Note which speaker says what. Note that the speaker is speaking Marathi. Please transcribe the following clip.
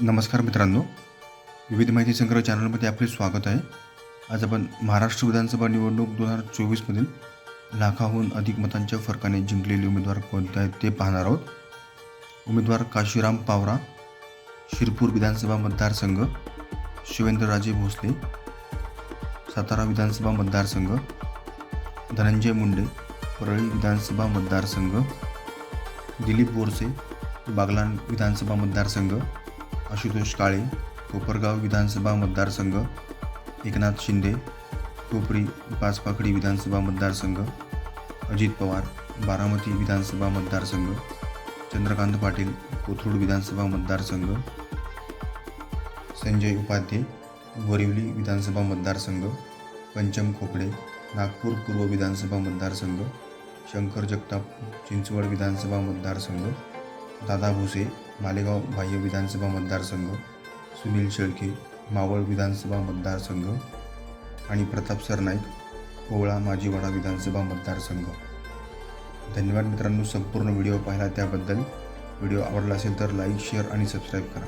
Speaker 1: नमस्कार मित्रांनो. विविध माहिती संग्रह चॅनलमध्ये आपले स्वागत आहे. आज आपण महाराष्ट्र विधानसभा निवडणूक दोन हजार चोवीसमधील लाखाहून अधिक मतांच्या फरकाने जिंकलेले उमेदवार कोणते आहेत ते पाहणार आहोत. उमेदवार काशीराम पावरा शिरपूर विधानसभा मतदारसंघ शिवेंद्रराजे भोसले सातारा विधानसभा मतदारसंघ धनंजय मुंडे परळी विधानसभा मतदारसंघ दिलीप बोरसे बागलान विधानसभा मतदारसंघ आशुतोष काळे कोपरगाव विधानसभा मतदारसंघ एकनाथ शिंदे कोपरी पाचपाकडी विधानसभा मतदारसंघ अजित पवार बारामती विधानसभा मतदारसंघ चंद्रकांत पाटील कोथरूड विधानसभा मतदारसंघ संजय उपाध्ये बोरिवली विधानसभा मतदारसंघ पंचम खोपडे नागपूर पूर्व विधानसभा मतदारसंघ शंकर जगताप चिंचवड विधानसभा मतदारसंघ दादा भुसे मालेगाव बाह्य विधानसभा मतदारसंघ सुनील शेळके मावळ विधानसभा मतदारसंघ आणि प्रताप सरनाईक कोवळा माजीवाडा विधानसभा मतदारसंघ. धन्यवाद मित्रांनो संपूर्ण व्हिडिओ पाहिला त्याबद्दल. व्हिडिओ आवडला असेल तर लाईक शेअर आणि सबस्क्राईब करा.